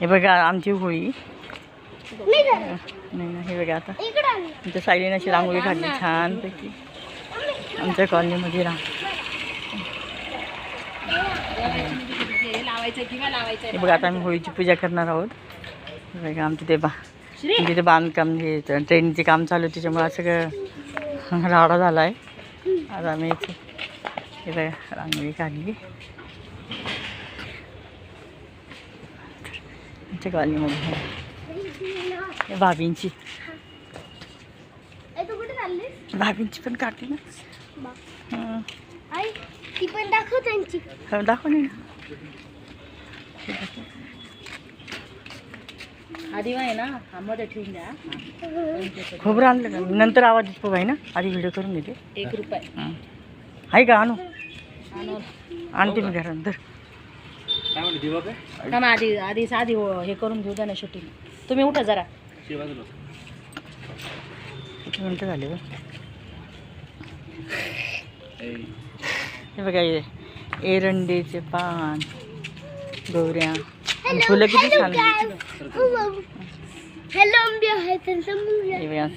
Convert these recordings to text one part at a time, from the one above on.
हे बघा आमची होळी. नाही ना हे बघा आता. आमच्या साईलीने अशी रांगोळी काढली छानपैकी. आमच्या कॉलनीमध्ये रांग. हे बघा आता आम्ही होळीची पूजा करणार आहोत. हे बघा आमचं ते बा तिथे बांधकाम हे ट्रेनचे काम चालू आहे त्याच्यामुळे असं सगळं राडा झाला आहे आता आम्ही इथे हे बघा रांगोळी काढली. आमच्या कॉलनीमध्ये हे भाभींची。भाभींची. पण काढली ना. ती पण दाखव त्यांची. हो, दाखव नाही ना. आधी आहे ना हा मध्ये ठेवून द्या. खोबरं आणलं का नंतर आवाज येतो आहे ना. आधी व्हिडिओ करून घेते. एक रुपये. आहे का आणू? आणते मी घरात. थांबा, आधी आधी साधी हो- हे करून घेऊ द्या ना शूटिंग तुम्ही उठा जरा. किती मिनटं झाले हे बघा हे एरंडेचे पान गौऱ्या. फुलं किती छान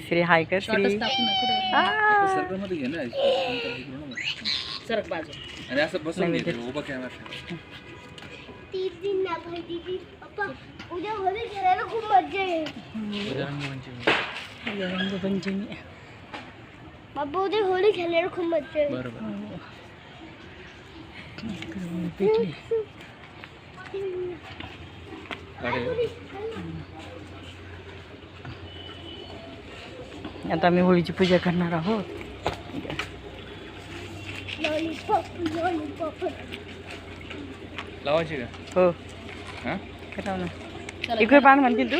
श्री हाय कर श्री. ना ना सरक बाजू आणि असं बसून नाही, घे ते- उभा कॅमेरा ती दिन ना भाई दीदी पप्पा उद्या खेळायला खूप मजा येईल. रंगपंचमी. बाबा उद्या होळी खेळायला खूप मजा येईल. आता आम्ही होळीची पूजा करणार आहोत. लॉलीपॉप लॉलीपॉप लावायची का? हो. हा? करावं ना एक रुपये पान म्हणतील तू?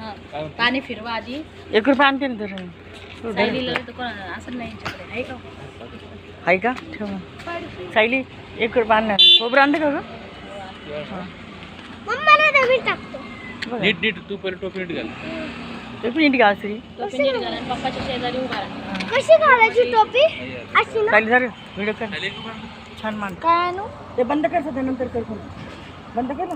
हा. पाणी फिरवा आधी. एक रुपये आणते ना तर. सायलीला तर कोण असं नाही यांच्याकडे. आहे का? आहे का? ठेव. सायली एक रुपये आणणार. खोबरं आणते का गं? मम्माला नवीन टाकतो. बघा. नीट नीट. तू पहिले टोपी नीट घाल. ते पण नीट घाल श्री टोपी नीट घाला आणि पप्पाच्या शेजारी उभा राहा. कशी घालायची टोपी? अशी ना? सायली जर व्हिडिओ कर. छान मान काय आणू? ते बंद कर सध्या नंतर कर बंद कर ना.